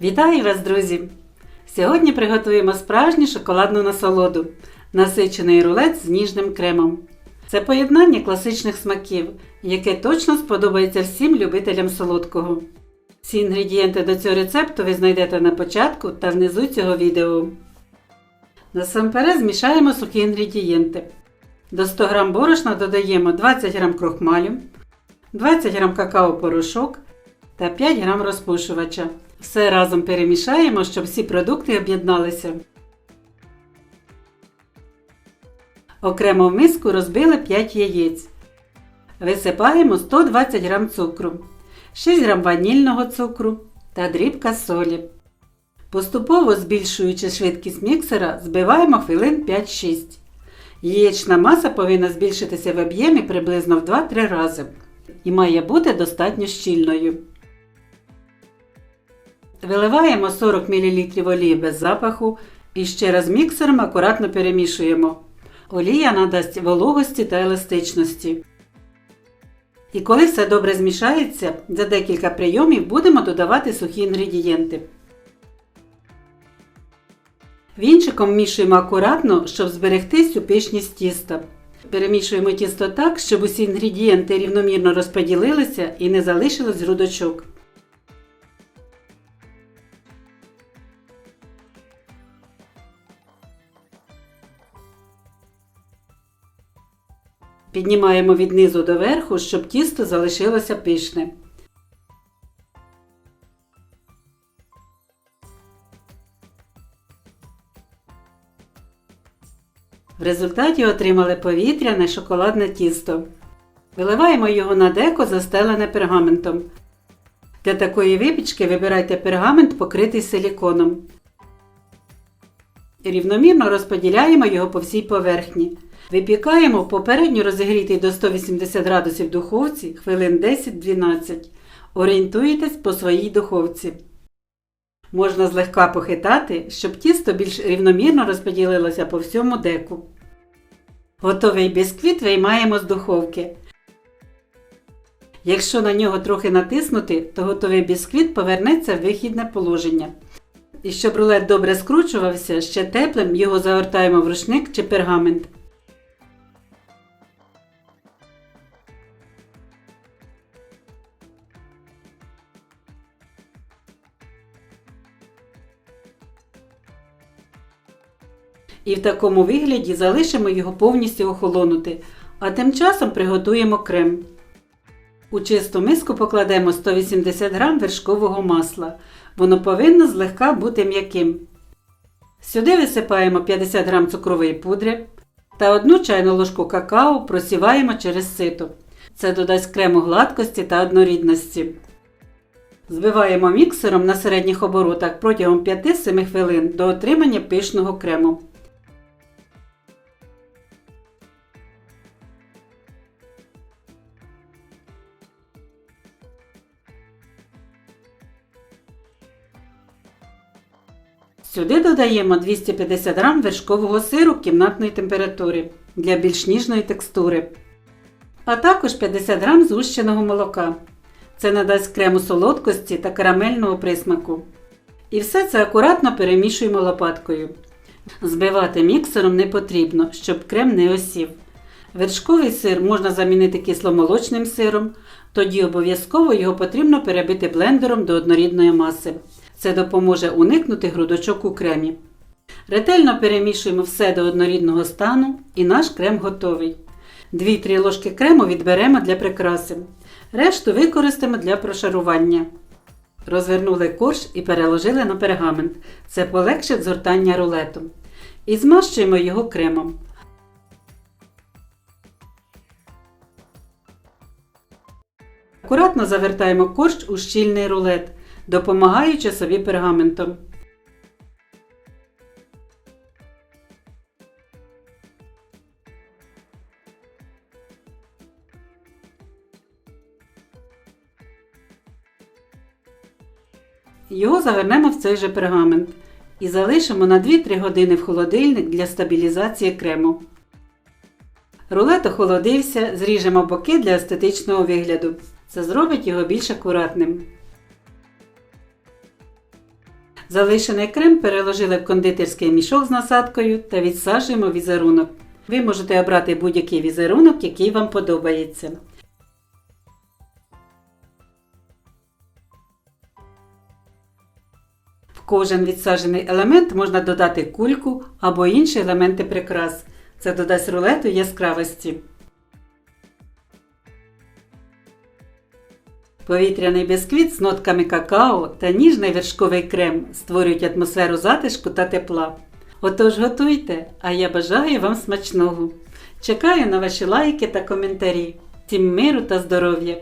Вітаю вас, друзі! Сьогодні приготуємо справжню шоколадну насолоду насичений рулет з ніжним кремом. Це поєднання класичних смаків, яке точно сподобається всім любителям солодкого. Всі інгредієнти до цього рецепту ви знайдете на початку та внизу цього відео. Насамперед змішаємо сухі інгредієнти. До 100 г борошна додаємо 20 г крохмалю, 20 г какао-порошок та 5 г розпушувача. Все разом перемішаємо, щоб всі продукти об'єдналися. Окремо в миску розбили 5 яєць. Висипаємо 120 г цукру, 6 г ванільного цукру та дрібка солі. Поступово збільшуючи швидкість міксера, збиваємо хвилин 5-6. Яєчна маса повинна збільшитися в об'ємі приблизно в 2-3 рази і має бути достатньо щільною. Виливаємо 40 мл олії без запаху і ще раз міксером акуратно перемішуємо. Олія надасть вологості та еластичності. І коли все добре змішається, за декілька прийомів будемо додавати сухі інгредієнти. Вінчиком вмішуємо акуратно, щоб зберегти всю пишність тіста. Перемішуємо тісто так, щоб усі інгредієнти рівномірно розподілилися і не залишилось грудочок. Піднімаємо від низу до верху, щоб тісто залишилося пишне. В результаті отримали повітряне шоколадне тісто. Виливаємо його на деко, застелене пергаментом. Для такої випічки вибирайте пергамент, покритий силіконом. Рівномірно розподіляємо його по всій поверхні. Випікаємо попередньо розігрітій до 180 градусів духовці хвилин 10-12. Орієнтуйтесь по своїй духовці. Можна злегка похитати, щоб тісто більш рівномірно розподілилося по всьому деку. Готовий бісквіт виймаємо з духовки. Якщо на нього трохи натиснути, то готовий бісквіт повернеться в вихідне положення. І щоб рулет добре скручувався, ще теплим його загортаємо в рушник чи пергамент. І в такому вигляді залишимо його повністю охолонути, а тим часом приготуємо крем. У чисту миску покладемо 180 г вершкового масла. Воно повинно злегка бути м'яким. Сюди висипаємо 50 г цукрової пудри та 1 чайну ложку какао просіваємо через сито. Це додасть крему гладкості та однорідності. Збиваємо міксером на середніх оборотах протягом 5-7 хвилин до отримання пишного крему. Сюди додаємо 250 г вершкового сиру кімнатної температури для більш ніжної текстури, а також 50 г згущеного молока. Це надасть крему солодкості та карамельного присмаку. І все це акуратно перемішуємо лопаткою. Збивати міксером не потрібно, щоб крем не осів. Вершковий сир можна замінити кисломолочним сиром, тоді обов'язково його потрібно перебити блендером до однорідної маси. Це допоможе уникнути грудочок у кремі. Ретельно перемішуємо все до однорідного стану і наш крем готовий. 2-3 ложки крему відберемо для прикраси. Решту використаємо для прошарування. Розвернули корж і переложили на пергамент. Це полегшить згортання рулету. І змащуємо його кремом. Акуратно завертаємо корж у щільний рулет, допомагаючи собі пергаментом. Його завернемо в цей же пергамент і залишимо на 2-3 години в холодильник для стабілізації крему. Рулет охолодився, зріжемо боки для естетичного вигляду. Це зробить його більш акуратним. Залишений крем переложили в кондитерський мішок з насадкою та відсаджуємо візерунок. Ви можете обрати будь-який візерунок, який вам подобається. В кожен відсаджений елемент можна додати кульку або інші елементи прикрас. Це додасть рулету яскравості. Повітряний бісквіт з нотками какао та ніжний вершковий крем створюють атмосферу затишку та тепла. Отож готуйте, а я бажаю вам смачного. Чекаю на ваші лайки та коментарі. Всім миру та здоров'я!